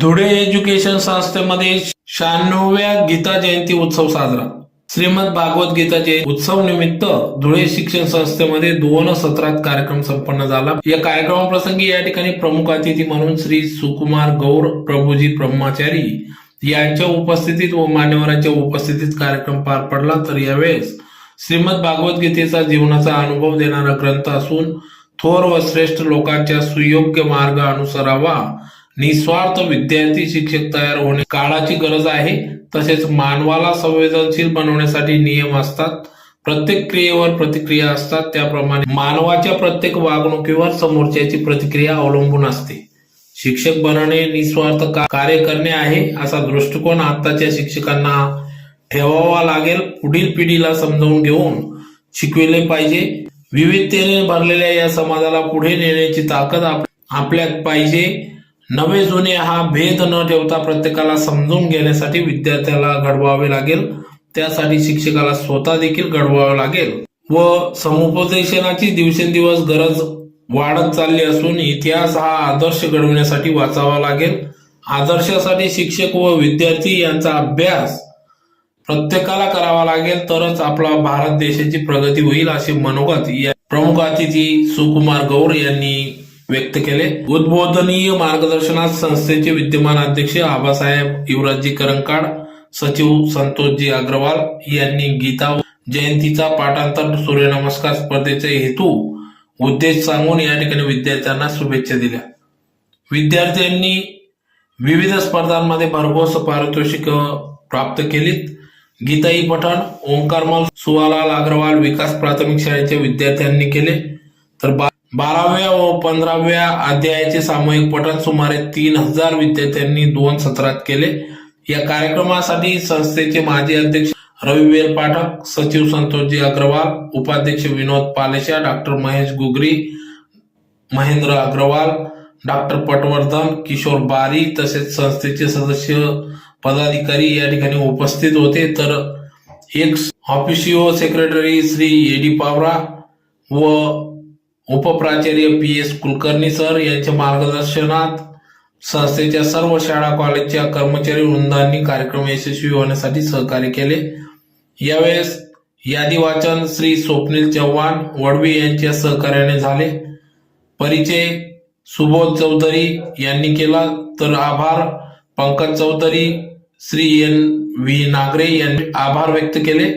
Dhule education संस्थेमध्ये शहाण्णव्या गीता जयंती उत्सव साजरा. श्रीमद भागवत गीता जयंती उत्सव निमित्त धुळे शिक्षण संस्थेमध्ये दोन सत्रात कार्यक्रम संपन्न झाला. या कार्यक्रमाप्रसंगी या ठिकाणी प्रमुख अतिथी म्हणून श्री सुकुमार गौर प्रभूजी ब्रह्माचारी यांच्या उपस्थितीत व मान्यवरांच्या उपस्थितीत कार्यक्रम पार पडला. तर यावेळेस श्रीमद भागवत गीतेचा जीवनाचा अनुभव देणारा ग्रंथ असून थोर व श्रेष्ठ लोकांच्या सुयोग्य मार्ग अनुसरावा निस्वार्थ विद्यार्थी शिक्षक तयार होणे काळाची गरज आहे. तसेच मानवाला संवेदनशील बनवण्यासाठी नियम असतात. प्रत्येक क्रियेवर प्रतिक्रिया असतात. त्याप्रमाणे मानवाच्या प्रत्येक वागणुकीवर समोरच्याची प्रतिक्रिया अवलंबून असते. शिक्षक बनणे निस्वार्थ कार्य करणे आहे असा दृष्टिकोन आताच्या शिक्षकांना ठेवावा लागेल. पुढील पिढीला समजावून घेऊन शिकविले पाहिजे. विविधतेने भरलेल्या या समाजाला पुढे नेण्याची ताकद आपल्यात पाहिजे. नवे जुने हा भेद न ठेवता प्रत्येकाला समजून घेण्यासाठी विद्यार्थ्याला घडवावे लागेल. त्यासाठी शिक्षकाला स्वतः देखील घडवावे लागेल. व समुपदेशनाची दिवसेंदिवस गरज वाढत चालली असून इतिहास हा आदर्श घडवण्यासाठी वाचावा लागेल. आदर्शासाठी शिक्षक व विद्यार्थी यांचा अभ्यास प्रत्येकाला करावा लागेल. तरच आपला भारत देशाची प्रगती होईल असे मनोगत या प्रमुख अतिथी सुकुमार गौर यांनी व्यक्त केले. उद्बोधनीय मार्गदर्शनात संस्थेचे विद्यमान अध्यक्ष आबासाहेब युवराजजी करंकाड सचिव संतोषजी अग्रवाल यांनी गीता जयंतीचा पाठांतर सूर्यनमस्कार स्पर्धेचे हेतू उद्देश सांगून या ठिकाणी विद्यार्थ्यांना शुभेच्छा दिल्या. विद्यार्थ्यांनी विविध स्पर्धांमध्ये भरघोस पारितोषिक प्राप्त केलीत. गीताई पठण ओंकारमल सुवालाल अग्रवाल विकास प्राथमिक शाळेच्या विद्यार्थ्यांनी केले. तर बा- बाराव्या व पंधराव्या अध्यायाचे सामूहिक पठण सुमारे तीन हजार विद्यार्थ्यांनी दोन सत्रात केले. या कार्यक्रमासाठी संस्थेचे माजी अध्यक्ष रविवेल पाठक सचिव संतोषजी अग्रवाल उपाध्यक्ष विनोद पालेशा डॉक्टर महेश गुगरी महेंद्र अग्रवाल डॉक्टर पटवर्धन किशोर बारी तसेच संस्थेचे सदस्य पदाधिकारी या ठिकाणी उपस्थित होते. तर ex officio secretary Shri A D Pawara व उपप्राचार्य पी एस कुलकर्णी सर यांच्या मार्गदर्शनात संस्थेच्या सर्व शाळा कॉलेजच्या कर्मचारी वृंदांनी कार्यक्रम यशस्वी होण्यासाठी सहकार्य केले. यावेळेस यादी वाचन श्री स्वप्नील चव्हाण वडवी यांच्या सहकार्याने झाले. परिचय सुबोध चौधरी यांनी केला. तर आभार पंकज चौधरी श्री एन व्ही नागरे यांनी आभार व्यक्त केले.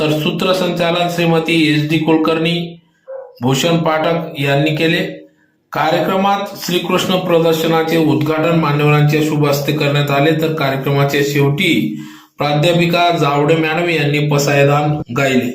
तर सूत्रसंचालन श्रीमती एस डी कुलकर्णी भूषण पाठक यांनी केले. कार्यक्रमात श्रीकृष्ण प्रदर्शनाचे उद्घाटन मान्यवरांच्या शुभ हस्ते करण्यात आले. तर कार्यक्रमाच्या शेवटी प्राध्यापिका जावडे मॅडम यांनी पसायदान गायले.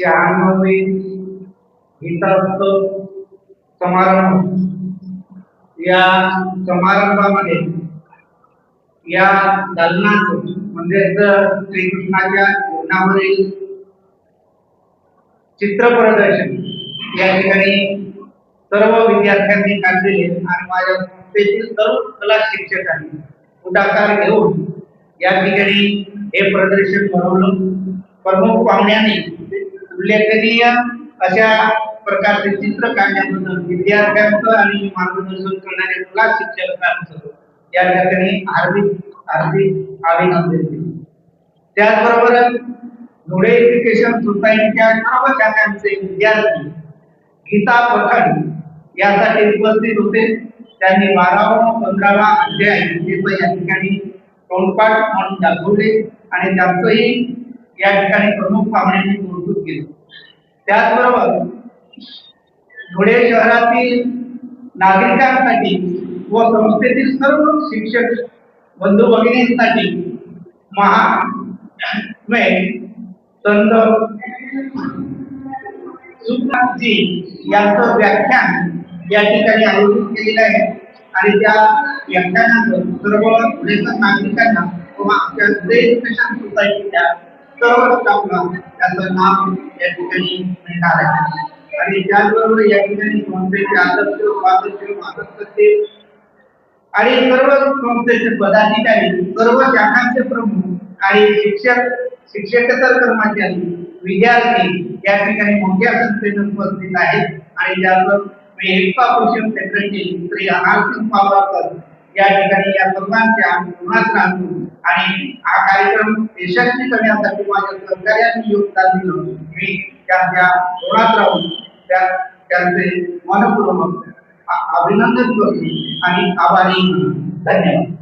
यशस्वी शहाण्णवे गीतात्सव समारंभ. या समारंभामध्ये या दालनात म्हणजेच श्रीकृष्णाच्या जीवनावरील चित्र प्रदर्शन या ठिकाणी सर्व विद्यार्थ्यांनी काढलेले आणि माझ्या संस्थेतील सर्व कला शिक्षकांनी पुढाकार घेऊन या ठिकाणी हे प्रदर्शन भरवलं. प्रमुख पाहुण्यांनी उल्लेखनीय अशा प्रकारचे चित्र काढण्याबद्दल विद्यार्थ्यांचं आणि मार्गदर्शन करणारे मुला शिक्षकांचं या ठिकाणी हार्दिक हार्दिक अभिनंदन. त्याचबरोबर धुळे एज्युकेशन सोसायटीच्या सर्व शाखांचे विद्यार्थी गीता पठण यासाठी उपस्थित होते. त्यांनी बारावा पंधरावा अध्याय पण या ठिकाणी तोंडपाठ म्हणून दाखवले आणि त्यांचंही या ठिकाणी प्रमुख पाहुण्यांनी केलं. त्याचबरोबर धुळे शहरातील नागरिकांसाठी व संस्थेतील सर्व शिक्षक बंधू भगिनींसाठी महा संत सुखनाथजी यांचं व्याख्यान या ठिकाणी आयोजित केलेलं आहे. आणि त्या व्याख्यानाचं सर्व धुळेकर नागरिकांना किंवा आमच्या धुळे एज्युकेशन सोसायटीच्या सर्व स्टाफला त्याचं नाव या ठिकाणी मिळणार आहे आणि त्याचबरोबर या ठिकाणी संस्थेचे अध्यक्ष उपाध्यक्ष मार्गदर्शक आणि सर्व संस्थेचे पदाधिकारी सर्व शाखांचे प्रमुख आणि शिक्षक, शिक्षकेतर कर्मचारी, विद्यार्थी या ठिकाणी मोठ्या संख्येने उपस्थित आहेत. आणि त्याचं मी पोषण सेक्रेटरी श्री या ठिकाणी या सर्वांच्या गुणात राहतो आणि हा कार्यक्रम यशस्वी करण्यासाठी माझ्या सहकार्यांनी योगदान दिलं. मी त्यांच्या गुणात राहून त्या त्यांचे मनपूर्वक अभिनंदन करतो आणि आभारी धन्यवाद.